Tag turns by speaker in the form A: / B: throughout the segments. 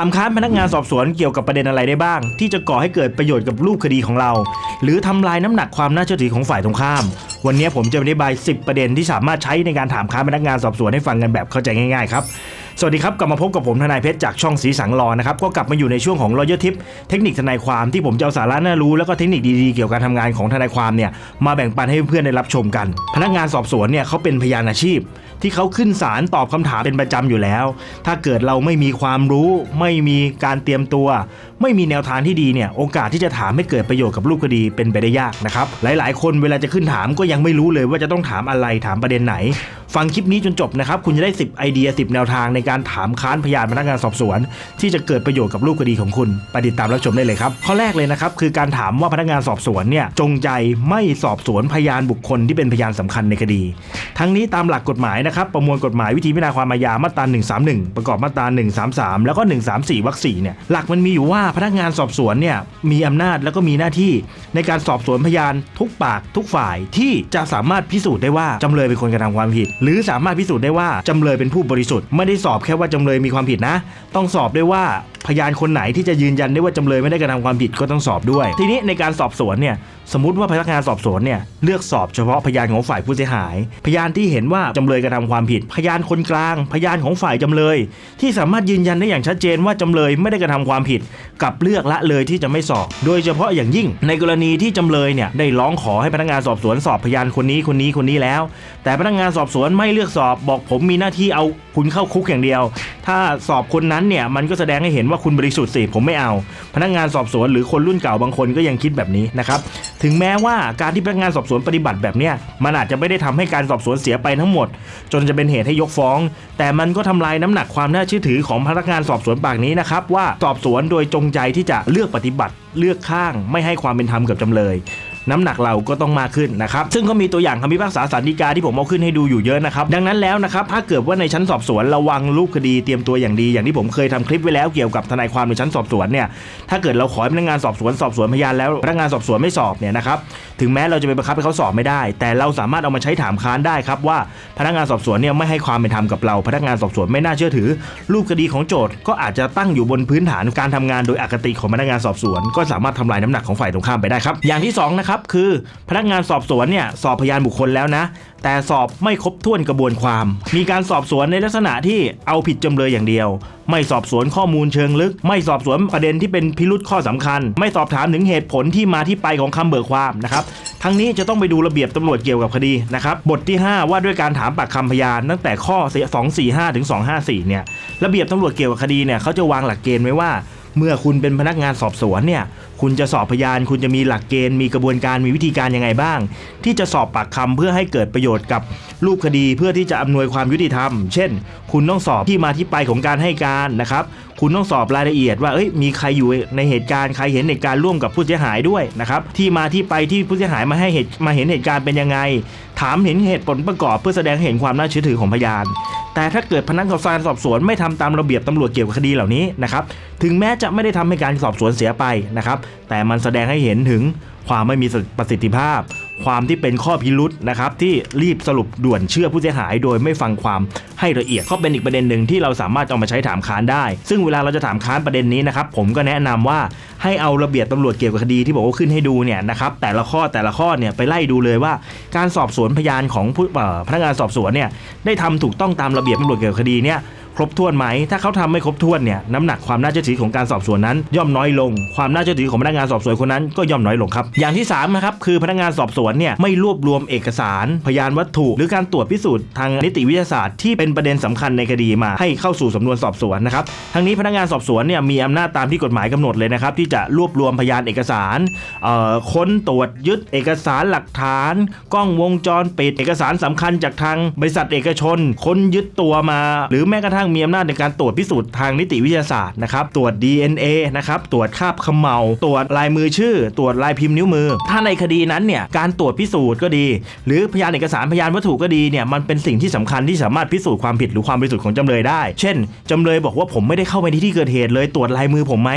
A: ามค้านพนักงานสอบสวนเกี่ยวกับประเด็นอะไรได้บ้าง ที่จะก่อให้เกิดประโยชน์กับรูปคดีของเรา หรือทำลายน้ำหนักความน่าเชื่อถือของฝ่ายตรงข้าม วันนี้ผมจะอธิบาย 10 ประเด็นที่สามารถใช้ในการถามค้านพนักงานสอบสวนให้ฟังกันแบบเข้าใจง่ายๆครับสวัสดีครับกลับมาพบกับผมทนายเพชรจากช่องสีสังรอนะครับก็กลับมาอยู่ในช่วงของ Lawyer Tip เทคนิคทนายความที่ผมจะเอาสาระน่ารู้แล้วก็เทคนิคดีๆเกี่ยวกับการทำงานของทนายความเนี่ยมาแบ่งปันให้เพื่อนๆได้รับชมกัน พนักงานสอบสวนเนี่ยเขาเป็นพยานอาชีพ ที่เขาขึ้นศาลตอบคำถามเป็นประจำอยู่แล้ว ถ้าเกิดเราไม่มีความรู้ ไม่มีการเตรียมตัว ไม่มีแนวทางที่ดีเนี่ยโอกาสที่จะถามให้เกิดประโยชน์กับรูปคดีเป็นไปได้ยากนะครับหลาย ๆ คนเวลาจะขึ้นถามก็ยังไม่รู้เลยว่าจะต้องถามอะไรถามประเด็นไหน ฟังคลิปนี้จนจบนะครับ คุณจะได้ 10 ไอเดีย 10 แนวทางในการถามค้านพยานพนักงานสอบสวน ที่จะเกิดประโยชน์กับรูปคดีของคุณไปติดตามรับชมได้เลยครับ ข้อแรกเลยนะครับ คือการถามว่าพนักงานสอบสวนเนี่ยจงใจไม่สอบสวนพยานบุคคลที่เป็นพยานสำคัญในคดี ทั้งนี้ตามหลักกฎหมายนะครับ ประมวลกฎหมายวิธีพิจารณาความอาญามาตรา 131 ประกอบมาตรา 133 แล้วก็ 134วรรค4เนี่ยหลักมันมีอยู่ว่าพนักงานสอบสวนเนี่ยมีอำนาจแล้วก็มีหน้าที่ ในการสอบสวนพยานทุกปากทุกฝ่ายที่จะสามารถพิสูจน์ได้ว่าจำเลยเป็นคนกระทำความผิดหรือสามารถพิสูจน์ได้ว่าจำเลยเป็นผู้บริสุทธิ์ไม่ได้สอบแค่ว่าจำเลยมีความผิดนะ ต้องสอบด้วยว่าพยานคนไหนที่จะยืนยันได้ว่าจำเลยไม่ได้กระทำความผิดก็ต้องสอบด้วย ทีนี้ในการสอบสวนเนี่ยสมมติว่าพนักงานสอบสวนเนี่ยเลือกสอบเฉพาะพยานของฝ่ายผู้เสียหาย พยานที่เห็นว่าจำเลยกระทำความผิด พยานคนกลาง พยานของฝ่ายจำเลย ที่สามารถยืนยันได้อย่างชัดเจนว่าจำเลยไม่ได้กระทำความผิด กับเลือกละเลยที่จะไม่สอบ โดยเฉพาะอย่างยิ่ง ในกรณีที่จำเลยเนี่ยได้ร้องขอให้พนักงานสอบสวนสอบพยานคนนี้คนนี้คนนี้แล้ว แต่พนักงานสอบสวนนไม่เลือกสอบบอกผมมีหน้าที่เอาคุณเข้าคุกอย่างเดียว ถ้าสอบคนนั้นเนี่ยมันก็แสดงให้เห็นว่าคุณบริสุทธิ์สิผมไม่เอา พนักงานสอบสวนหรือคนรุ่นเก่าบางคนก็ยังคิดแบบนี้นะครับถึงแม้ว่าการที่พนักงานสอบสวนปฏิบัติแบบเนี้ยมันอาจจะไม่ได้ทำให้การสอบสวนเสียไปทั้งหมด จนจะเป็นเหตุให้ยกฟ้อง แต่มันก็ทำลายน้ำหนักความน่าเชื่อถือของพนักงานสอบสวนปากนี้นะครับว่าสอบสวนโดยจงใจที่จะเลือกปฏิบัติเลือกข้าง ไม่ให้ความเป็นธรรมกับจำเลย น้ำหนักเราก็ต้องมากขึ้นนะครับซึ่งก็มีตัวอย่างคำพิพากษาสารดีกาที่ผมเอาขึ้นให้ดูอยู่เยอะนะครับดังนั้นแล้วนะครับถ้าเกิดว่าในชั้นสอบสวนระวังรูปคดีเตรียมตัวอย่างดี อย่างที่ผมเคยทำคลิปไว้แล้วเกี่ยวกับทนายความในชั้นสอบสวนเนี่ยถ้าเกิดเราขอให้พนักงานสอบสวนสอบสวนพยานแล้วพนักงานสอบสวนไม่สอบเนี่ยนะครับถึงแม้เราจะไปบังคับให้เขาสอบไม่ได้ แต่เราสามารถเอามาใช้ถามค้านได้ครับว่าพนักงานสอบสวนเนี่ยไม่ให้ความเป็นธรรมกับเรา พนักงานสอบสวนไม่น่าเชื่อถือ รูปคดีของโจทย์ก็อาจจะตั้งอยู่บนพื้นฐานการทำงานโดยอคติของพนักงานสอบสวน ก็สามารถทำลายน้ำหนักของฝ่ายตรงข้ามไปได้ครับอย่างที่สองนะครับคือ พนักงานสอบสวนเนี่ยสอบพยานบุคคลแล้วนะ แต่สอบไม่ครบถ้วนกระบวนความ มีการสอบสวนในลักษณะที่เอาผิดจำเลยอย่างเดียว ไม่สอบสวนข้อมูลเชิงลึก ไม่สอบสวนประเด็นที่เป็นพิรุษข้อสำคัญ ไม่สอบถามถึงเหตุผลที่มาที่ไปของคำเบิกความนะครับทั้งนี้จะต้องไปดูระเบียบตำรวจเกี่ยวกับคดีนะครับบทที่ 5 ว่าด้วยการถามปากคำพยานตั้งแต่ข้อ245ถึง254เนี่ยระเบียบตำรวจเกี่ยวกับคดีเนี่ยเขาจะวางหลักเกณฑ์ไว้ว่า เมื่อคุณเป็นพนักงานสอบสวนเนี่ย คุณจะสอบพยาน คุณจะมีหลักเกณฑ์ มีกระบวนการ มีวิธีการยังไงบ้าง ที่จะสอบปากคำเพื่อให้เกิดประโยชน์กับรูปคดีเพื่อที่จะอำนวยความยุติธรรม เช่น คุณต้องสอบที่มาที่ไปของการให้การนะครับ คุณต้องสอบรายละเอียดว่า เอ้ย มีใครอยู่ในเหตุการณ์ ใครเห็นเหตุการณ์ร่วมกับผู้เสียหายด้วยนะครับ ที่มาที่ไปที่ผู้เสียหายมาให้เหตุมาเห็นเหตุการณ์เป็นยังไง ถามเห็นเหตุผลประกอบเพื่อแสดงเห็นความน่าเชื่อถือของพยาน แต่ถ้าเกิดพนักงานสอบสวนไม่ทำตามระเบียบตำรวจเกี่ยวกับคดีเหล่านี้นะครับ ถึงแม้จะไม่ได้ทำให้การสอบสวนเสียไปนะครับ แต่มันแสดงให้เห็นถึง ความไม่มีประสิทธิภาพ ความที่เป็นข้อพิรุษนะครับที่รีบสรุปด่วนเชื่อผู้เสียหาย โดยไม่ฟังความให้ละเอียดก็เป็นอีกประเด็นหนึ่งที่เราสามารถเอามาใช้ถามค้านได้ ซึ่งเวลาเราจะถามค้านประเด็นนี้นะครับผมก็แนะนำว่าให้เอาระเบียบตำรวจเกี่ยวกับคดีที่บอกว่าขึ้นให้ดูเนี่ยนะครับแต่ละข้อแต่ละข้อเนี่ยไปไล่ดูเลยว่า การสอบสวนพยานของผู้พนักงานสอบสวนเนี่ยได้ทำถูกต้องตามระเบียบตำรวจเกี่ยวกับคดีเนี่ย ครบถ้วนไหม ถ้าเขาทำไม่ครบถ้วนเนี่ยน้ำหนักความน่าเชื่อถือของการสอบสวนนั้น ย่อมน้อยลง ความน่าเชื่อถือของพนักงานสอบสวนคนนั้นก็ย่อมน้อยลงครับ อย่างที่3นะครับคือพนักงานสอบสวนเนี่ยไม่รวบรวมเอกสาร พยานวัตถุ หรือการตรวจพิสูจน์ทางนิติวิทยาศาสตร์ที่เป็นประเด็นสำคัญในคดีมา ให้เข้าสู่สำนวนสอบสวนนะครับทั้งนี้พนักงานสอบสวนเนี่ยมีอำนาจตามที่กฎหมายกำหนดเลยนะครับที่จะรวบรวมพยานเอกสารเอ่อค้นตรวจยึดเอกสารหลักฐาน กล้องวงจรปิดเอกสารสำคัญจากทางบริษัทเอกชน ค้นยึดตัวมา หรือแม้กระทั่งมีอำนาจในการตรวจพิสูจน์ทางนิติวิทยาศาสตร์นะครับตรวจ DNA นะครับตรวจคราบเขมเมาตรวจลายมือชื่อ ตรวจลายพิมพ์นิ้วมือ ถ้าในคดีนั้นเนี่ยการตรวจพิสูจน์ก็ดี หรือพยานเอกสารพยานวัตถุก็ดีเนี่ยมันเป็นสิ่งที่สำคัญที่สามารถพิสูจน์ความผิดหรือความบริสุทธิ์ของจำเลยได้ เช่นจำเลยบอกว่าผมไม่ได้เข้าไปในที่เกิดเหตุเลยตรวจลายมือผมไหม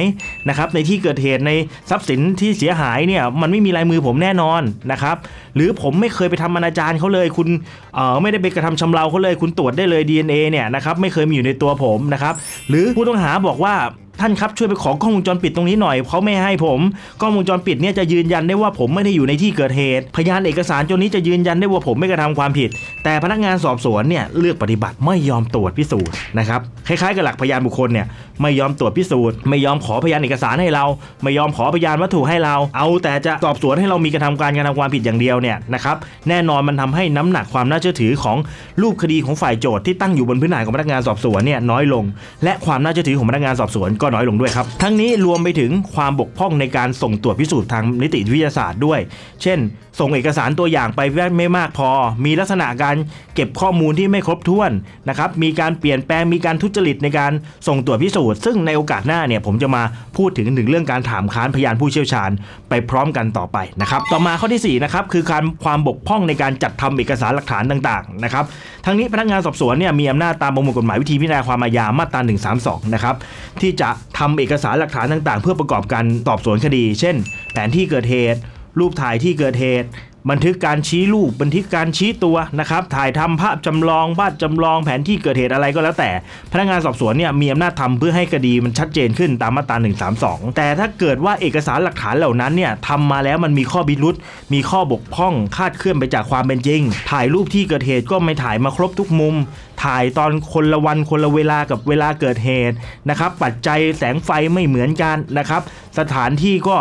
A: นะครับในที่เกิดเหตุในทรัพย์สินที่เสียหายเนี่ยมันไม่มีลายมือผมแน่นอนนะครับหรือผมไม่เคยไปทำอนาจารเขาเลย คุณเอ่อไม่ได้ไปกระทำชำเราเขาเลย คุณตรวจได้เลย DNA เนี่ยนะครับไม่เคยมีอยู่ในตัวผมนะครับหรือผู้ต้องหาบอกว่า ท่านครับช่วยไปขอกล้องวงจรปิดตรงนี้หน่อยเขาไม่ให้ผมกล้องวงจรปิดเนี่ยจะยืนยันได้ว่าผมไม่ได้อยู่ในที่เกิดเหตุ พยานเอกสารตัวนี้จะยืนยันได้ว่าผมไม่กระทำความผิด แต่พนักงานสอบสวนเนี่ยเลือกปฏิบัติไม่ยอมตรวจพิสูจน์นะครับคล้ายๆกับหลักพยานบุคคลเนี่ยไม่ยอมตรวจพิสูจน์ไม่ยอมขอพยานเอกสารให้เรา ไม่ยอมขอพยานวัตถุให้เรา เอาแต่จะสอบสวนให้เรามีกระทำการกระทำความผิดอย่างเดียวเนี่ยนะครับแน่นอนมันทำให้น้ำหนักความน่าเชื่อถือของรูปคดีของฝ่ายโจทย์ที่ตั้งอยู่บนพื้นฐานของพนักงานสอบสวนเนี่ยน้อยลง และความน่าเชื่อถือของพนักงานสอบสวนก็น้อยลงด้วยครับ ทั้งนี้รวมไปถึงความบกพร่องในการส่งตรวจพิสูจน์ทางนิติวิทยาศาสตร์ด้วย เช่นส่งเอกสารตัวอย่างไปไม่มากพอ มีลักษณะการเก็บข้อมูลที่ไม่ครบถ้วนนะครับ มีการเปลี่ยนแปลง มีการทุจริตในการส่งตรวจพิสูจน์ ซึ่งในโอกาสหน้าเนี่ยผมจะมาพูดถึงถึงเรื่องการถามค้านพยานผู้เชี่ยวชาญไปพร้อมกันต่อไปนะครับ ต่อมาข้อที่สี่นะครับคือการความบกพร่องในการจัดทำเอกสารหลักฐานต่างๆนะครับ ทั้งนี้พนักงานสอบสวนเนี่ยมีอำนาจตามประมวลกฎหมายวิธีพิจารณาความอาญามาตรา132นะครับที่จะทำเอกสารหลักฐานต่าง ๆ เพื่อประกอบการสอบสวนคดี เช่น แผนที่เกิดเหตุ รูปถ่ายที่เกิดเหตุ บันทึกการชี้รูปบันทึกการชี้ตัวนะครับถ่ายทำภาพจำลองภาพจำลองแผนที่เกิดเหตุอะไรก็แล้วแต่ พนักงานสอบสวนเนี่ยมีอำนาจทำเพื่อให้คดีมันชัดเจนขึ้นตามมาตรา132 แต่ถ้าเกิดว่าเอกสารหลักฐานเหล่านั้นเนี่ยทำมาแล้วมันมีข้อบิรุษมีข้อบกพร่องคาดเคลื่อนไปจากความเป็นจริง ถ่ายรูปที่เกิดเหตุก็ไม่ถ่ายมาครบทุกมุม ถ่ายตอนคนละวันคนละเวลากับเวลาเกิดเหตุนะครับปัจจัยแสงไฟไม่เหมือนกันนะครับสถานที่ก็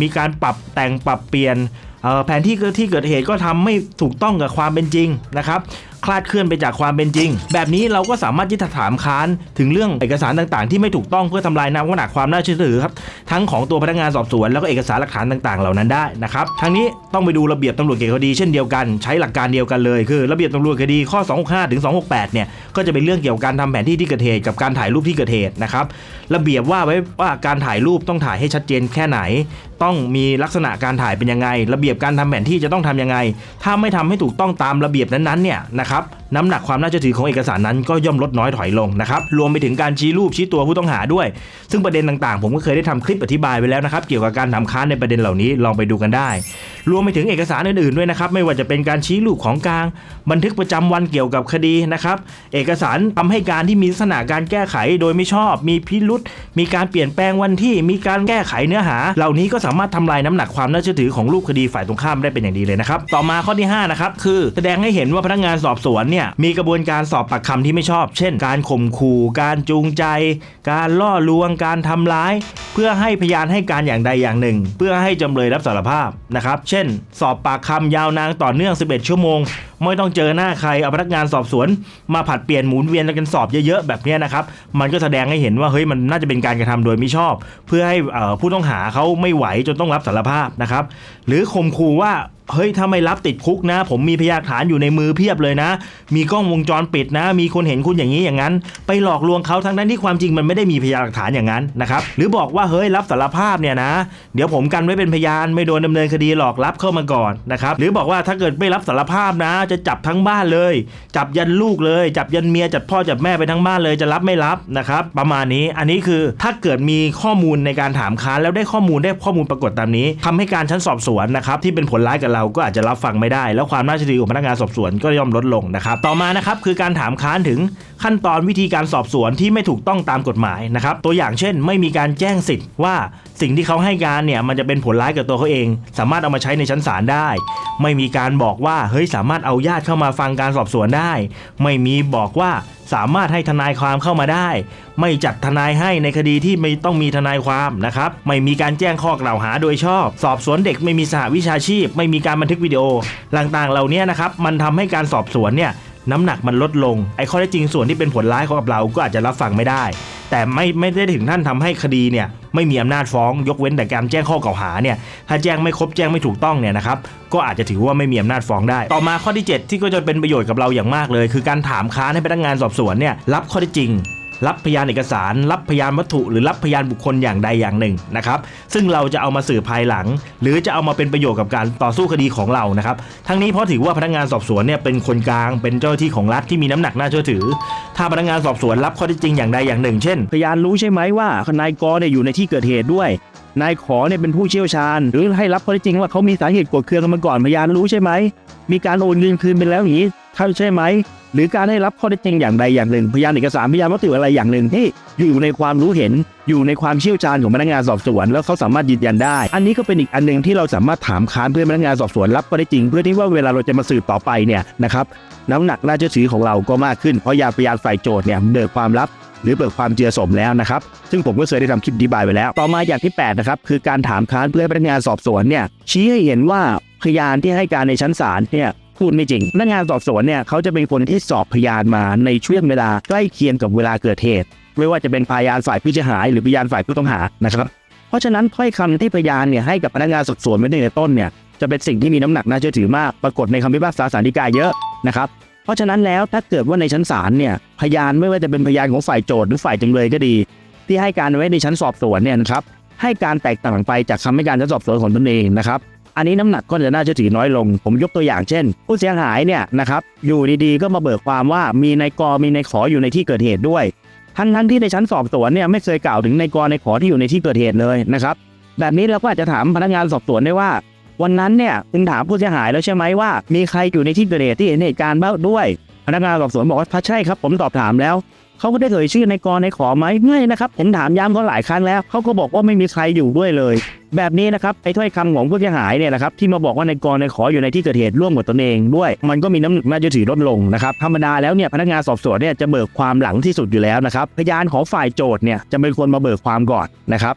A: มีการปรับแต่งปรับเปลี่ยน แผนที่เกิดที่เกิดเหตุก็ทำไม่ถูกต้องกับความเป็นจริงนะครับ คลาดเคลื่อนไปจากความเป็นจริง แบบนี้เราก็สามารถที่จะถามค้านถึงเรื่องเอกสารต่างๆ ที่ไม่ถูกต้องเพื่อทำลายน้ำหนักความน่าเชื่อถือครับทั้งของตัวพนักงานสอบสวนแล้วก็เอกสารหลักฐานต่างๆ เหล่านั้นได้นะครับทั้งนี้ต้องไปดูระเบียบตำรวจเกี่ยวกับคดีเช่นเดียวกันใช้หลักการเดียวกันเลยคือ ระเบียบตำรวจคดีข้อ 265ถึง268เนี่ยก็จะเป็นเรื่องเกี่ยวกับการทำแผนที่ที่เกิดเหตุกับการถ่ายรูปที่เกิดเหตุนะครับระเบียบว่าไว้ว่าการถ่ายรูปต้องถ่ายให้ชัดเจนแค่ไหน ต้องมีลักษณะการถ่ายเป็นยังไง ระเบียบการทำแผนที่จะต้องทำยังไง ถ้าไม่ทำให้ถูกต้องตามระเบียบนั้นๆเนี่ยนะครับน้ำหนักความน่าเชื่อถือของเอกสารนั้นก็ย่อมลดน้อยถอยลงนะครับรวมไปถึงการชี้รูปชี้ตัวผู้ต้องหาด้วย ซึ่งประเด็นต่างๆ ผมก็เคยได้ทำคลิปอธิบายไปแล้วนะครับเกี่ยวกับการทำค้านในประเด็นเหล่านี้ลองไปดูกันได้ รวมไปถึงเอกสารอื่นๆด้วยนะครับ ไม่ว่าจะเป็นการชี้รูปของกลาง บันทึกประจำวันเกี่ยวกับคดีนะครับ เอกสารทำให้การที่มีลักษณะการแก้ไขโดยไม่ชอบ มีพิรุษมีการเปลี่ยนแปลงวันที่มีการแก้ไขเนื้อหา เหล่านี้ก็สามารถทำลายน้ำหนักความน่าเชื่อถือของรูปคดีฝ่ายตรงข้ามได้เป็นอย่างดีเลยนะครับ ต่อมาข้อที่5นะครับคือ แสดงให้เห็นว่าพนักงานสอบสวนเนี่ยมีกระบวนการสอบปากคำที่ไม่ชอบ เช่น การข่มขู่ การจูงใจ การล่อลวง การทำร้าย เพื่อให้พยานให้การอย่างใดอย่างหนึ่ง เพื่อให้จำเลยรับสารภาพนะครับเช่น สอบปากคำยาวนานต่อเนื่อง 11 ชั่วโมง ไม่ต้องเจอหน้าใครเอาพนักงานสอบสวน มาผัดเปลี่ยนหมุนเวียนกันสอบเยอะๆแบบนี้นะครับมันก็แสดงให้เห็นว่าเฮ้ยมันน่าจะเป็นการกระทำโดยมิชอบ เพื่อให้ผู้ต้องหาเขาไม่ไหวจนต้องรับสารภาพนะครับหรือข่มขู่ว่า เฮ้ยถ้าไม่รับติดคุกนะ ผมมีพยานฐานอยู่ในมือเพียบเลยนะ มีกล้องวงจรปิดนะ มีคนเห็นคุณอย่างนี้อย่างนั้น ไปหลอกลวงเขาทั้งนั้นที่ความจริงมันไม่ได้มีพยานหลักฐานอย่างนั้นนะครับหรือบอกว่าเฮ้ยรับสารภาพเนี่ยนะ เดี๋ยวผมกันไว้เป็นพยานไม่โดนดำเนินคดีหลอกรับเข้ามาก่อนนะครับหรือบอกว่าถ้าเกิดไม่รับสารภาพนะ จะจับทั้งบ้านเลย จับยันลูกเลย จับยันเมียจับพ่อจับแม่ไปทั้งบ้านเลยจะรับไม่รับนะครับประมาณนี้อันนี้คือถ้าเกิดมีข้อมูลในการถามค้านแล้วได้ข้อมูลได้ข้อมูลปรากฏตามนี้ทำให้การชั้นสอบสวนนะครับที่เป็นผลร้ายกับเราก็อาจจะรับฟังไม่ได้ แล้วความน่าเชื่อถือของพนักงานสอบสวนก็ย่อมลดลงนะครับ ต่อมานะครับคือการถามค้านถึง ขั้นตอนวิธีการสอบสวนที่ไม่ถูกต้องตามกฎหมายนะครับตัวอย่างเช่น ไม่มีการแจ้งสิทธิ์ว่าสิ่งที่เขาให้การเนี่ยมันจะเป็นผลร้ายกับตัวเขาเอง สามารถเอามาใช้ในชั้นศาลได้ ไม่มีการบอกว่าเฮ้ยสามารถเอาญาติเข้ามาฟังการสอบสวนได้ ไม่มีบอกว่าสามารถให้ทนายความเข้ามาได้ ไม่จัดทนายให้ในคดีที่ไม่ต้องมีทนายความนะครับ ไม่มีการแจ้งข้อกล่าวหาโดยชอบ สอบสวนเด็กไม่มีสหวิชาชีพ ไม่มีการบันทึกวิดีโอต่างๆ เหล่านี้นะครับ มันทำให้การสอบสวนเนี่ย น้ำหนักมันลดลง ไอ้ข้อได้จริงส่วนที่เป็นผลร้ายของกับเราก็อาจจะรับฟังไม่ได้ แต่ไม่ไม่ได้ถึงท่านทำให้คดีเนี่ยไม่มีอำนาจฟ้อง ยกเว้นแต่การแจ้งข้อกล่าวหาเนี่ยถ้าแจ้งไม่ครบแจ้งไม่ถูกต้องเนี่ยนะครับก็อาจจะถือว่าไม่มีอำนาจฟ้องได้ ต่อมาข้อที่ 7 ที่ก็จะเป็นประโยชน์กับเราอย่างมากเลย คือการถามค้านให้พนักงานสอบสวนเนี่ยรับข้อได้จริง รับพยานเอกสาร รับพยานวัตถุ หรือรับพยานบุคคลอย่างใดอย่างหนึ่งนะครับ ซึ่งเราจะเอามาสื่อภายหลัง หรือจะเอามาเป็นประโยชน์กับการต่อสู้คดีของเรานะครับ ทั้งนี้เพราะถือว่าพนักงานสอบสวนเนี่ยเป็นคนกลาง เป็นเจ้าหน้าที่ของรัฐที่มีน้ำหนักน่าเชื่อถือ ถ้าพนักงานสอบสวนรับข้อเท็จจริงอย่างใดอย่างหนึ่ง เช่น พยานรู้ใช่ไหมว่านายกเนี่ยอยู่ในที่เกิดเหตุด้วย
B: นายขอเนี่ยเป็นผู้เชี่ยวชาญ หรือให้รับข้อเท็จจริงว่าเขามีสาเหตุกรธเครื่องกันมาก่อนพยานรู้ใช่ไหมมีการโอนเงินคืนไปแล้วอย่างนี้ใช่ไหม หรือการได้รับข้อเท็จจริงอย่างใดอย่างหนึ่งพยานเอกสารพยานวัตถุอะไรอย่างหนึ่งที่อยู่ในความรู้เห็นอยู่ในความเชี่ยวชาญของพนักงานสอบสวน แล้วเขาสามารถยืนยันได้ อันนี้ก็เป็นอีกอันหนึ่งที่เราสามารถถามค้านเพื่อนพนักงานสอบสวนรับข้อเท็จจริง เพื่อที่ว่าเวลาเราจะมาสืบต่อไปเนี่ยนะครับน้ำหนักน่าเชื่อถือของเราก็มากขึ้นเพราะยาพยานฝ่ายโจทย์เนี่ยเบิกความลับหรือเบิกความเจือสมแล้วนะครับ ซึ่งผมก็เคยได้ทำคลิปอธิบายไปแล้ว ต่อมาอย่างที่ 8 นะครับ คือการถามค้านเพื่อให้พนักงานสอบสวนเนี่ยชี้ให้เห็นว่าพยานที่ให้การในชั้นศาลเนี่ย พูดไม่จริงพนักงานสอบสวนเนี่ยเขาจะเป็นคนที่สอบพยานมาในช่วงเวลาใกล้เคียงกับเวลาเกิดเหตุ ไม่ว่าจะเป็นพยานฝ่ายผู้เสียหาย หรือพยานฝ่ายผู้ต้องหานะครับ เพราะฉะนั้นถ้อยคำที่พยานเนี่ยให้กับพนักงานสอบสวนไว้ในต้นเนี่ยจะเป็นสิ่งที่มีน้ำหนักน่าเชื่อถือมากปรากฏในคำพิพากษาศาลฎีกาเยอะนะครับเพราะฉะนั้นแล้วถ้าเกิดว่าในชั้นศาลเนี่ยพยานไม่ว่าจะเป็นพยานของฝ่ายโจทย์หรือฝ่ายจำเลยก็ดี ที่ให้การไว้ในชั้นสอบสวนเนี่ยนะครับให้การแตกต่างไปจากคำให้การชั้นสอบสวนของตนเองนะครับ อันนี้น้ำหนักก็จะน่าเชื่อถือน้อยลง ผมยกตัวอย่างเช่น ผู้เสียหายเนี่ยนะครับอยู่ดีๆ ก็มาเบิกความว่ามีนายกมีนายขออยู่ในที่เกิดเหตุด้วย ทั้งทั้งที่ในชั้นสอบสวนเนี่ยไม่เคยกล่าวถึงนายกนายขอที่อยู่ในที่เกิดเหตุเลยนะครับแบบนี้เราก็อาจจะถามพนักงานสอบสวนได้ว่า วันนั้นเนี่ยคุณถามผู้เสียหายแล้วใช่ไหมว่า มีใครอยู่ในที่เกิดเหตุที่เห็นเหตุการณ์บ้างด้วย พนักงานสอบสวนบอกว่าใช่ครับ ผมตอบถามแล้ว เขาก็ได้เอ่ยชื่อในกรในขอไหมไม่นะครับผมถามย้ำเขาหลายครั้งแล้วเขาก็บอกว่าไม่มีใครอยู่ด้วยเลย แบบนี้นะครับไอ้ถ้อยคำของผู้เสียหายเนี่ยนะครับที่มาบอกว่าในกรในขออยู่ในที่เกิดเหตุร่วมกับตนเองด้วย มันก็มีน้ำหนักน่าจะถือลดลงนะครับธรรมดาแล้วเนี่ยพนักงานสอบสวนเนี่ยจะเบิกความหลังที่สุดอยู่แล้วนะครับพยานของฝ่ายโจทย์เนี่ยจะเป็นคนมาเบิกความก่อนนะครับ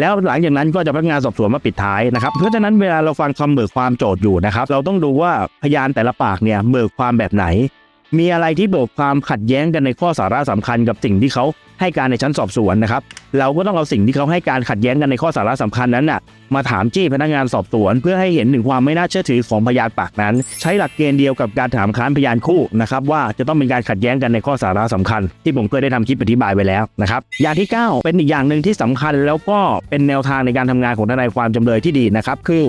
B: แล้วหลังจากนั้นก็จะพนักงานสอบสวนมาปิดท้ายนะครับ เพราะฉะนั้นเวลาเราฟังคำเบิกความโจทย์อยู่นะครับ เราต้องดูว่าพยานแต่ละปากเนี่ยเบิกความแบบไหน มีอะไรที่เบิกความขัดแย้งกันในข้อสาระสำคัญกับสิ่งที่เขาให้การในชั้นสอบสวนนะครับ เราก็ต้องเอาสิ่งที่เขาให้การขัดแย้งกันในข้อสาระสำคัญนั้นน่ะมาถามจี้พนักงานสอบสวน เพื่อให้เห็นถึงความไม่น่าเชื่อถือของพยานปากนั้น ใช้หลักเกณฑ์เดียวกับการถามค้านพยานคู่นะครับว่าจะต้องเป็นการขัดแย้งกันในข้อสาระสำคัญ ที่ผมเคยได้ทำคลิปอธิบายไปแล้วนะครับอย่างที่ 9 เป็นอีกอย่างหนึ่งที่สำคัญแล้วก็เป็นแนวทางในการทำงานของทนายความจำเลยที่ดีนะครับคือ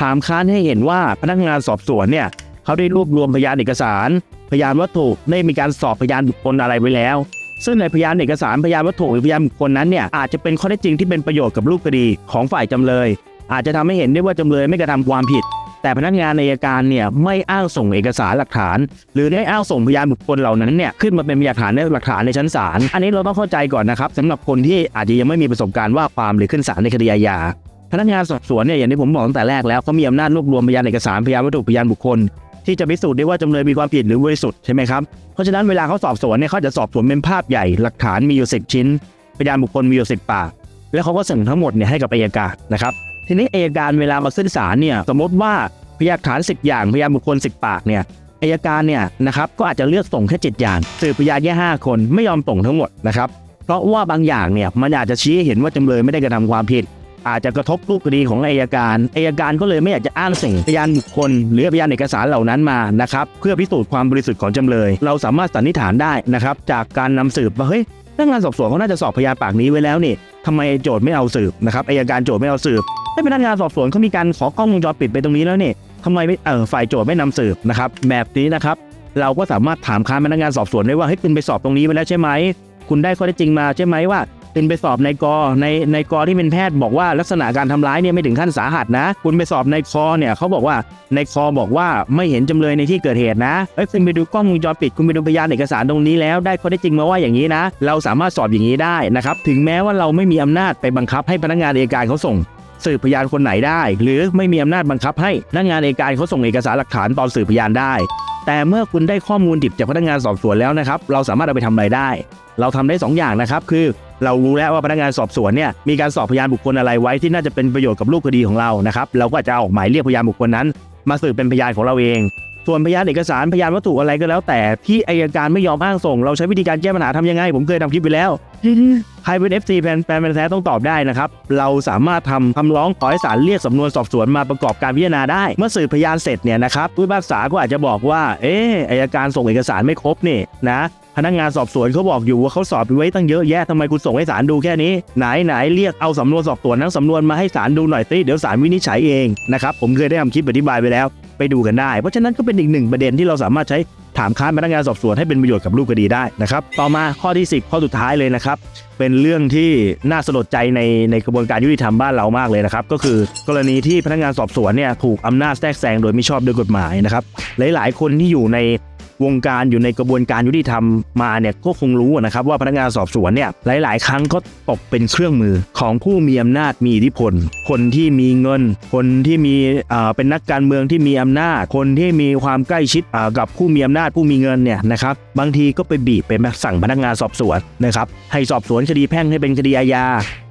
B: ถามค้านให้เห็นว่าพนักงานสอบสวนเนี่ยเขาได้รวบรวมพยานเอกสาร พยานวัตถุได้มีการสอบพยานบุคคลอะไรไว้แล้ว ซึ่งในพยานเอกสารพยานวัตถุหรือพยานบุคคลนั้นเนี่ยอาจจะเป็นข้อเท็จจริงที่เป็นประโยชน์กับรูปคดีของฝ่ายจำเลย อาจจะทำให้เห็นได้ว่าจำเลยไม่กระทำความผิด แต่พนักงานอัยการเนี่ยไม่อ้างส่งเอกสารหลักฐาน หรือได้อ้างส่งพยานบุคคลเหล่านั้นเนี่ยขึ้นมาเป็นพยานหลักฐานในหลักฐานในชั้นศาลอันนี้เราต้องเข้าใจก่อนนะครับสำหรับคนที่อาจจะยังไม่มีประสบการณ์ว่าความหรือขึ้นศาลในคดีอาญาพนักงานสอบสวนเนี่ยอย่างที่ผมบอกตั้งแต่แรกแล้วเขามีอำนาจรวบรวมพยานเอกสารพยานวัตถุพยานบุคคล ที่จะพิสูจน์ได้ว่าจำเลยมีความผิดหรือบริสุทธิ์ใช่ไหมครับเพราะฉะนั้นเวลาเขาสอบสวนเนี่ยเขาจะสอบสวนเป็นภาพใหญ่หลักฐานมีอยู่สิบชิ้นพยานบุคคลมีอยู่สิบปากแล้วเขาก็ส่งทั้งหมดเนี่ยให้กับอัยการนะครับ ทีนี้อัยการเวลามาขึ้นศาลเนี่ยสมมติว่าพยานหลักฐาน 10 อย่างพยานบุคคล 10 ปากเนี่ยอัยการเนี่ยนะครับก็อาจจะเลือกส่งแค่7อย่างสืบพยานแค่5คนไม่ยอมส่งทั้งหมดนะครับเพราะว่าบางอย่างเนี่ยมันอาจจะชี้ให้เห็นว่าจำเลยไม่ได้กระทำความผิด อาจจะกระทบรูปคดีของอัยการอัยการก็เลยไม่อยากจะอ้างสิ่งพยานบุคคล หรือพยานเอกสารเหล่านั้นมานะครับเพื่อพิสูจน์ความบริสุทธิ์ของจำเลย เราสามารถสันนิษฐานได้นะครับจากการนำสืบว่าเฮ้ยพนักงานสอบสวนเขาน่าจะสอบพยานปากนี้ไว้แล้วนี่ทำไมโจทย์ไม่เอาสืบนะครับอัยการโจทย์ไม่เอาสืบให้พนักงานสอบสวนเขามีการขอกล้องวงจรปิดไปตรงนี้แล้วนี่ทำไมไม่เออฝ่ายโจทย์ไม่นำสืบนะครับแบบนี้นะครับเราก็สามารถถามค้านพนักงานสอบสวนได้ว่าเฮ้ยคุณไปสอบตรงนี้ไว้แล้วใช่ไหมคุณได้ข้อเท็จจริงมาใช่ไหมว่า คุณไปสอบในกอในในกอที่เป็นแพทย์บอกว่าลักษณะการทำร้ายเนี่ยไม่ถึงขั้นสาหัสนะ คุณไปสอบในคอเนี่ยเขาบอกว่าในคอบอกว่าไม่เห็นจำเลยในที่เกิดเหตุนะเอ้ยคุณไปดูกล้องวงจรปิดคุณไปดูพยานเอกสารตรงนี้แล้วได้ข้อได้จริงมาว่าอย่างนี้นะ เราสามารถสอบอย่างนี้ได้นะครับถึงแม้ว่าเราไม่มีอำนาจไปบังคับให้พนักงานอัยการเขาส่งสืบพยานคนไหนได้ หรือไม่มีอำนาจบังคับให้พนักงานเอัยการเขาส่งเอกสารหลักฐานตอนสืบพยานได้ แต่เมื่อคุณได้ข้อมูลดิบจากพนักงานสอบสวนแล้วนะครับ เราสามารถเอาไปทำอะไรได้ เราทำได้สองอย่างนะครับ คือเรารู้แล้วว่าพนักงานสอบสวนเนี่ยมีการสอบพยานบุคคลอะไรไว้ที่น่าจะเป็นประโยชน์กับรูปคดีของเรานะครับเราก็จะออกหมายเรียกพยานบุคคลนั้น มาสืบเป็นพยานของเราเอง ส่วนพยานเอกสารพยานวัตถุอะไรก็แล้ว แต่ที่อายการไม่ยอมอ้างส่ง เราใช้วิธีการแก้ปัญหาทำยังไง ผมเคยทำคลิปไปแล้วใครเป็น FC แฟนแฟนแท้ต้องตอบได้นะครับ เราสามารถทำคำร้องขอให้ศาลเรียกสำนวนสอบสวนมาประกอบการพิจารณาได้ เมื่อสืบพยานเสร็จเนี่ยนะครับผู้พิพากษาก็อาจจะบอกว่า เอออายการส่งเอกสารไม่ครบนี่นะพนักงานสอบสวนเขาบอกอยู่ว่าเขาสอบไปไว้ตั้งเยอะแยะทำไมคุณส่งให้ศาลดูแค่นี้ ไหนไหนเรียกเอาสำนวนสอบสวนทั้งสำนวนมาให้ศาลดูหน่อยสิเดี๋ยวศาลวินิจฉัยเองนะครับผมเคยได้ทำคลิปอธิบายไปแล้ว ไปดูกันได้ เพราะฉะนั้นก็เป็นอีกหนึ่งประเด็นที่เราสามารถใช้ถามค้านพนักงานสอบสวนให้เป็นประโยชน์กับรูปคดีได้นะครับ ต่อมาข้อที่ 10 ข้อสุดท้ายเลยนะครับ เป็นเรื่องที่น่าสลดใจในในกระบวนการยุติธรรมบ้านเรามากเลยนะครับ ก็คือกรณีที่พนักงานสอบสวนเนี่ยถูกอำนาจแทรกแซงโดยไม่ชอบด้วยกฎหมายนะครับ หลาย ๆ คนที่อยู่ใน วงการอยู่ในกระบวนการยุติธรรมมาเนี่ยก็คงรู้นะครับว่าพนักงานสอบสวนเนี่ยหลาย ๆ ครั้งก็ตกเป็นเครื่องมือของผู้มีอำนาจมีอิทธิพล คนที่มีเงิน คนที่มีเป็นนักการเมืองที่มีอำนาจ คนที่มีความใกล้ชิดกับผู้มีอำนาจผู้มีเงินเนี่ยนะครับบางทีก็ไปบีบไปสั่งพนักงานสอบสวนนะครับให้สอบสวนคดีแพ่งให้เป็นคดีอาญา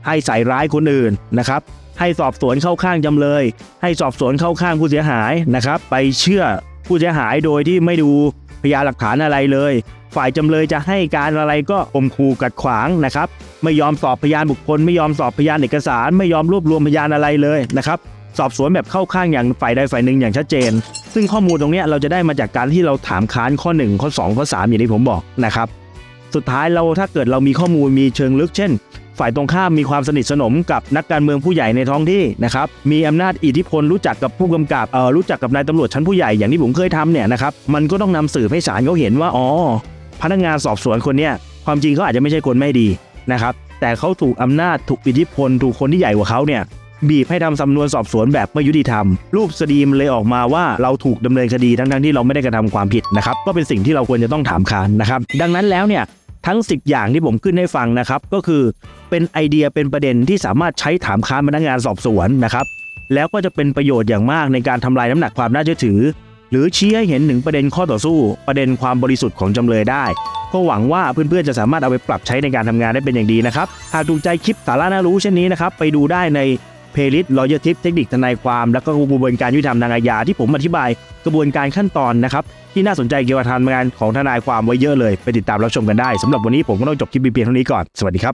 B: ให้ใส่ร้ายคนอื่นนะครับให้สอบสวนเข้าข้างจำเลย ให้สอบสวนเข้าข้างผู้เสียหายนะครับ ไปเชื่อผู้เสียหายโดยที่ไม่ดู พยานหลักฐานอะไรเลย ฝ่ายจำเลยจะให้การอะไรก็อมคูกัดขวางนะครับ ไม่ยอมสอบพยานบุคคล ไม่ยอมสอบพยานเอกสาร ไม่ยอมรวบรวมพยานอะไรเลยนะครับสอบสวนแบบเข้าข้างอย่างฝ่ายใดฝ่ายหนึ่งอย่างชัดเจน ซึ่งข้อมูลตรงนี้เราจะได้มาจากการที่เราถามค้านข้อ 1 ข้อ 2 ข้อ 3 อย่างที่ผมบอกนะครับ สุดท้ายเราถ้าเกิดเรามีข้อมูลมีเชิงลึกเช่น ฝ่ายตรงข้ามมีความสนิทสนมกับนักการเมืองผู้ใหญ่ในท้องที่นะครับมีอำนาจอิทธิพลรู้จักกับผู้กำกับเอ่อรู้จักกับนายตำรวจชั้นผู้ใหญ่อย่างที่ผมเคยทำเนี่ยนะครับมันก็ต้องนำสืบให้ศาลเขาเห็นว่าอ๋อพนักงานสอบสวนคนเนี้ยความจริงเขาอาจจะไม่ใช่คนไม่ดีนะครับแต่เขาถูกอำนาจถูกอิทธิพลถูกคนที่ใหญ่กว่าเขาเนี่ยบีบให้ทำสำนวนสอบสวนแบบไม่ยุติธรรม รูปคดีมเลยออกมาว่าเราถูกดำเนินคดีทั้งๆที่เราไม่ได้กระทำความผิดนะครับก็เป็นสิ่งที่เราควรจะต้องถามคานนะครับดังนั้นแล้วเนี่ย ทั้ง 10 อย่างที่ผมขึ้นให้ฟังนะครับ ก็คือเป็นไอเดียเป็นประเด็นที่สามารถใช้ถามค้านพนักงานสอบสวนนะครับ แล้วก็จะเป็นประโยชน์อย่างมากในการทำลายน้ำหนักความน่าเชื่อถือ หรือชี้ให้เห็นถึงประเด็นข้อต่อสู้ ประเด็นความบริสุทธิ์ของจำเลยได้ ก็หวังว่าเพื่อนๆจะสามารถเอาไปปรับใช้ในการทำงานได้เป็นอย่างดีนะครับหากถูกใจคลิปสาระน่ารู้เช่นนี้นะครับไปดูได้ในเพลย์ลิสต์ lawyer tip เทคนิคทนายความ แล้วก็กระบวนการยุติธรรมทางอาญาที่ผมอธิบายกระบวนการขั้นตอนนะครับ ที่น่าสนใจเกี่ยวกับทางงานของทนายความไว้เยอะเลย ไปติดตามรับชมกันได้สำหรับวันนี้ผมก็ต้องจบคลิปเพียงเท่านี้ก่อนสวัสดีครับ